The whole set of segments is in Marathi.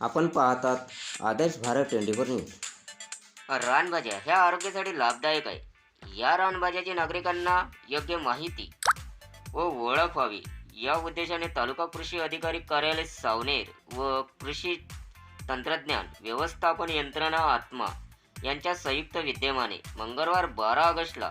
आपण पाहतात Adarsh Bharat twenty four news. रानभाज्या ह्या आरोग्यासाठी लाभदायक आहे. या रानभाज्याची नागरिकांना योग्य माहिती व ओळख व्हावी. या उद्देशाने तालुका कृषी अधिकारी कार्यालय सावनेर व कृषी तंत्रज्ञान व्यवस्थापन यंत्रणा आत्मा यांच्या संयुक्त विद्यमाने मंगळवार बारा ऑगस्टला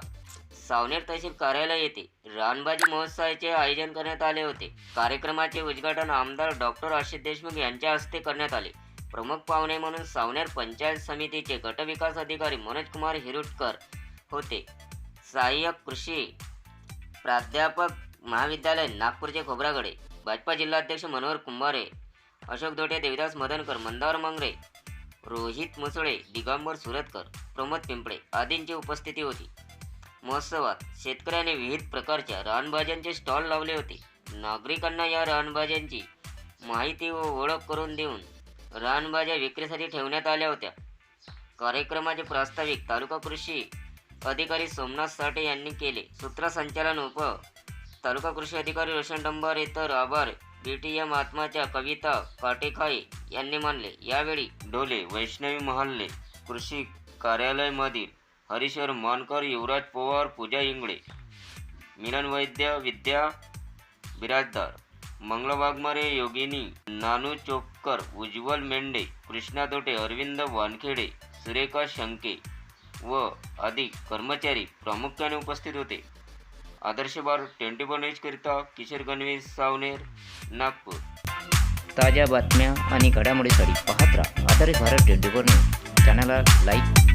सावनेर तहसील कार्यालय येथे रानबाजी महोत्सवाचे आयोजन करण्यात आले होते. कार्यक्रमाचे उद्घाटन आमदार डॉक्टर आशिष देशमुख यांच्या हस्ते करण्यात आले. प्रमुख पाहुणे म्हणून सावनेर पंचायत समितीचे गटविकास अधिकारी मनोज कुमार हिरुटकर होते. सहाय्यक कृषी प्राध्यापक महाविद्यालय नागपूरचे खोबरागडे भाजपा जिल्हाध्यक्ष मनोहर कुंभारे अशोक दोटे देविदास मदनकर मंदार मंगरे रोहित मुसळे दिगंबर सुरतकर प्रमोद पिंपळे आदींची उपस्थिती होती. महोत्सवात शेतकऱ्यांनी विविध प्रकारच्या रानभाज्यांचे स्टॉल लावले होते. नागरिकांना या रानभाज्यांची माहिती व ओळख करून देऊन रानभाज्या विक्रीसाठी ठेवण्यात आल्या होत्या. कार्यक्रमाचे प्रास्ताविक तालुका कृषी अधिकारी सोमनाथ साठे यांनी केले. सूत्रसंचालन उप तालुका कृषी अधिकारी रोशन डंबारे तर आभार. बी टी एम आत्माच्या कविता काटेखाई यांनी मानले. यावेळी डोले वैष्णवी महाल्ले कृषी कार्यालयमधील हरीश्वर मानकर युवराज पवार पूजा इंगळे मिलन वैद्य विद्या बिराजदार मंगला वाघमारे योगिनी नानू चोपकर उज्ज्वल मेंढे कृष्णा दोटे अरविंद वानखेडे सुरेखा शंके व अधिक कर्मचारी प्रामुख्याने उपस्थित होते. आदर्श बार ट्वेंटी फोर न्यूजकरिता किशोर गणवी सावनेर नागपूर. ताज्या बातम्या आणि घडामोडीसाठी पाहत राहा Adarsh Bharat twenty four news. चॅनलला लाईक